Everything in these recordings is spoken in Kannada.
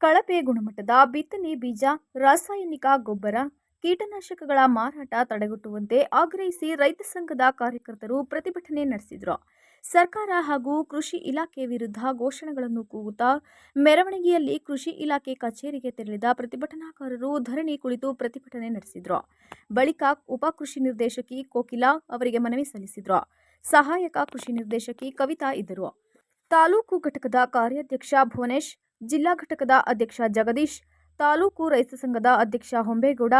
ಕಳಪೆ ಗುಣಮಟ್ಟದ ಬಿತ್ತನೆ ಬೀಜ, ರಾಸಾಯನಿಕ ಗೊಬ್ಬರ, ಕೀಟನಾಶಕಗಳ ಮಾರಾಟ ತಡೆಗಟ್ಟುವಂತೆ ಆಗ್ರಹಿಸಿ ರೈತ ಸಂಘದ ಕಾರ್ಯಕರ್ತರು ಪ್ರತಿಭಟನೆ ನಡೆಸಿದರು. ಸರ್ಕಾರ ಹಾಗೂ ಕೃಷಿ ಇಲಾಖೆ ವಿರುದ್ಧ ಘೋಷಣೆಗಳನ್ನು ಕೂಗುತ್ತಾ ಮೆರವಣಿಗೆಯಲ್ಲಿ ಕೃಷಿ ಇಲಾಖೆ ಕಚೇರಿಗೆ ತೆರಳಿದ ಪ್ರತಿಭಟನಾಕಾರರು ಧರಣಿ ಕುಳಿತು ಪ್ರತಿಭಟನೆ ನಡೆಸಿದರು. ಬಳಿಕ ಉಪ ಕೃಷಿ ನಿರ್ದೇಶಕಿ ಕೋಕಿಲಾ ಅವರಿಗೆ ಮನವಿ ಸಲ್ಲಿಸಿದರು. ಸಹಾಯಕ ಕೃಷಿ ನಿರ್ದೇಶಕಿ ಕವಿತಾ ಇದ್ದರು. ತಾಲೂಕು ಘಟಕದ ಕಾರ್ಯಾಧ್ಯಕ್ಷ ಭುವನೇಶ್ ಜಿಲ್ಲಾ ಘಟಕದ ಅಧ್ಯಕ್ಷ ಜಗದೀಶ್, ತಾಲೂಕು ರೈತ ಸಂಘದ ಅಧ್ಯಕ್ಷ ಹೊಂಬೇಗೌಡ,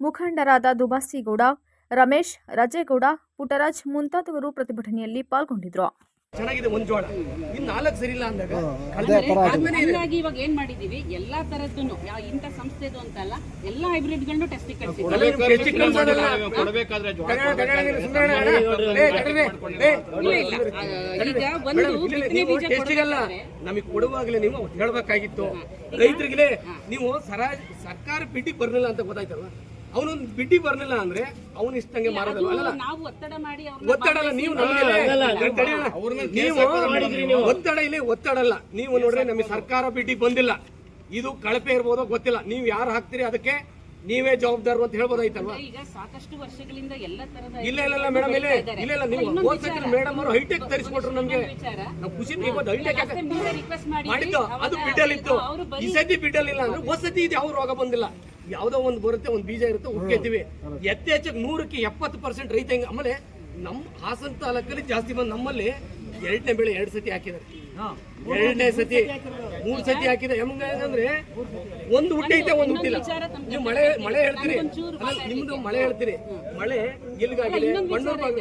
ಮುಖಂಡರಾದ ದುಬಾಸಿಗೌಡ ರಮೇಶ್, ರಾಜೇಗೌಡ ಪುಟ್ಟರಾಜ್ ಮುಂತಾದವರು ಪ್ರತಿಭಟನೆಯಲ್ಲಿ ಪಾಲ್ಗೊಂಡಿದ್ರು. ಚೆನ್ನಾಗಿದೆ ಒಂದ್ ಜೋಳ. ಇನ್ ನಾಲ್ಕು ಸರಿ ಇಲ್ಲ ಅಂದಾಗ. ಹಂಗಾಗಿ ಇವಾಗ ಏನ್ ಮಾಡಿದೀವಿ? ಎಲ್ಲಾ ತರದ್ದು ಇಂತ ಇಂಥ ಸಂಸ್ಥೆದು ಅಂತಲ್ಲ ಎಲ್ಲಾ ಹೈಬ್ರಿಡ್ ಗಳನ್ನೂ ಟೆಸ್ಟ್ ಅಲ್ಲ, ಇವ್ರು ಹೆಚ್ಚಿಗೆ ಕಳ್ಸೋದಲ್ಲ. ಕೊಡಬೇಕಾದ್ರೆ ಕನ್ನಡ, ಕನ್ನಡ ನೀನು ಸುಮ್ನೆ ಅಣ್ಣ. ಏ, ಕನ್ನಡ, ಏ, ಈಗ ಒಂದು ಮೇಡಮ್, ಇಲ್ಲ, ಇಲ್ಲ, ಬಿತ್ತನೆ ನೀವು ಬೀಜ ಟೆಸ್ಟಿಗಲ್ಲ ನಮಗೆ ಕೊಡುವಾಗಲೇ ನೀವು ಹೇಳ್ಬೇಕಾಗಿತ್ತು. ರೈತರಿಗೆ ನೀವು ಸರ ಸರ್ಕಾರ ಪಿಟಿಗೆ ಬರಲಿಲ್ಲ ಅಂತ ಗೊತ್ತಾಯ್ತಲ್ವ? ಅವನು ಬಿಟ್ಟಿ ಬರ್ಲಿಲ್ಲ ಅಂದ್ರೆ ಅವನು ಇಷ್ಟಂಗೆ ಮಾರೋದಲ್ವ? ಅಲ್ಲ ನಾವು ಒತ್ತಡ ಮಾಡಿ ಒತ್ತಡ ಅಲ್ಲ ನೀವು ನೀವು ಒತ್ತಡ ಇಲ್ಲಿ ಒತ್ತಡ ಅಲ್ಲ. ನೀವು ನೋಡ್ರಿ ನಮಗೆ ಸರ್ಕಾರ ಬಿಟ್ಟಿ ಬಂದಿಲ್ಲ. ಇದು ಕಳಪೆ ಇರ್ಬೋದು ಗೊತ್ತಿಲ್ಲ. ನೀವು ಯಾರು ಹಾಕ್ತೀರಿ ಅದಕ್ಕೆ ನೀವೇ ಜವಾಬ್ದಾರರು ಅಂತ ಹೇಳ್ಬೋದಾಯ್ತಲ್ವಾ? ಈಗ ಸಾಕಷ್ಟು ವರ್ಷಗಳಿಂದ ಎಲ್ಲ ತರದ ಇಲ್ಲ ಇಲ್ಲ ಇಲ್ಲ ಮೇಡಮ್ ಇಲ್ಲ ಇಲ್ಲ ಇಲ್ಲ ನೀವು ಹೋದ್ಸತಿ ಮೇಡಮ್ ಅವರು ಹೈಟೆಕ್ ತರಿಸ್ಕೊಟ್ರು ನಮ್ಗೆ. ನಾವು ಖುಷಿ ಇವತ್ತು ಹೈಟೆಕ್ ಮಾಡಿದ್ದು ಅದು ಅವರು ಈ ಸತಿ ಬಿಡಲ್ ಇಲ್ಲ ಅಂದ್ರೆ ಹೊಸತಿ ಇದು ಯಾವ ರೋಗ ಬಂದಿಲ್ಲ. ಯಾವ್ದೋ ಒಂದು ಬರುತ್ತೆ ಒಂದು ಬೀಜ ಇರುತ್ತೆ ಉಕ್ಕೇತೀವಿ ಯಥೇಚ್ಛ ನೂರಕ್ಕೆ ಎಪ್ಪತ್ತು ಪರ್ಸೆಂಟ್ ರೈತ ಹೆಂಗ ಆಮೇಲೆ ನಮ್ಮ ಹಾಸನ ತಾಲೂಕಲ್ಲಿ ಜಾಸ್ತಿ ಬಂದು ನಮ್ಮಲ್ಲಿ ಎರಡನೇ ಬೆಳೆ ಎರಡು ಸತಿ ಹಾಕಿದ್ದಾರೆ. ಎರಡನೇ ಸತಿ ಮೂರ್ ಸತಿ ಹಾಕಿದೆ ಹೆಂಗಂದ್ರೆ ಒಂದು ಐತೆ ಒಂದು ಹುಟ್ಟಿಲ್ಲ. ನೀವು ಮಳೆ ಮಳೆ ಹೇಳ್ತೀರಿ. ನಿಮ್ದು ಮಳೆ ಹೇಳ್ತೀರಿ. ಮಳೆ ಎಲ್ಲಿಗಾಗಿದೆ? ಭಾಗ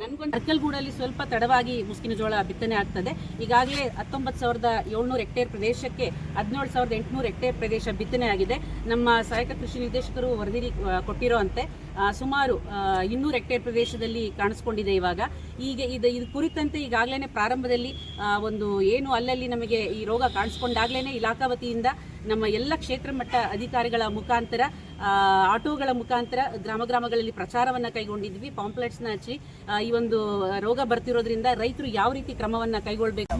ನನ್ಗೊಂದು ಅರ್ಕಲ್ಗೂಡಲ್ಲಿ ಸ್ವಲ್ಪ ತಡವಾಗಿ ಮುಸ್ಕಿನ ಜೋಳ ಬಿತ್ತನೆ ಆಗ್ತದೆ. ಈಗಾಗಲೇ ಹತ್ತೊಂಬತ್ತು ಸಾವಿರದ ಏಳ್ನೂರು ಹೆಕ್ಟೇರ್ ಪ್ರದೇಶಕ್ಕೆ ಹದಿನೇಳು ಸಾವಿರದ ಎಂಟುನೂರು ಹೆಕ್ಟೇರ್ ಪ್ರದೇಶ ಬಿತ್ತನೆ ಆಗಿದೆ. ನಮ್ಮ ಸಹಾಯಕ ಕೃಷಿ ನಿರ್ದೇಶಕರು ವರದಿ ಕೊಟ್ಟಿರುವಂತೆ ಕೊಟ್ಟಿರೋ ಅಂತೆ ಆ, ಸುಮಾರು ಇನ್ನೂರು ಹೆಕ್ಟೇರ್ ಪ್ರದೇಶದಲ್ಲಿ ಕಾಣಿಸ್ಕೊಂಡಿದೆ ಇವಾಗ. ಈಗ ಇದು ಇದು ಕುರಿತಂತೆ ಈಗಾಗಲೇ ಪ್ರಾರಂಭದಲ್ಲಿ ಒಂದು ಏನು ಅಲ್ಲಲ್ಲಿ ನಮಗೆ ಈ ರೋಗ ಕಾಣಿಸ್ಕೊಂಡಾಗಲೇ ಇಲಾಖಾ ವತಿಯಿಂದ ನಮ್ಮ ಎಲ್ಲ ಕ್ಷೇತ್ರ ಮಟ್ಟ ಅಧಿಕಾರಿಗಳ ಮುಖಾಂತರ ಆಟೋಗಳ ಮುಖಾಂತರ ಗ್ರಾಮ ಗ್ರಾಮಗಳಲ್ಲಿ ಪ್ರಚಾರವನ್ನು ಕೈಗೊಂಡಿದ್ವಿ. ಪಾಂಪ್ಲೆಟ್ಸ್ನ ಹಚ್ಚಿ ಈ ಒಂದು ರೋಗ ಬರ್ತಿರೋದ್ರಿಂದ ರೈತರು ಯಾವ ರೀತಿ ಕ್ರಮವನ್ನು ಕೈಗೊಳ್ಬೇಕು?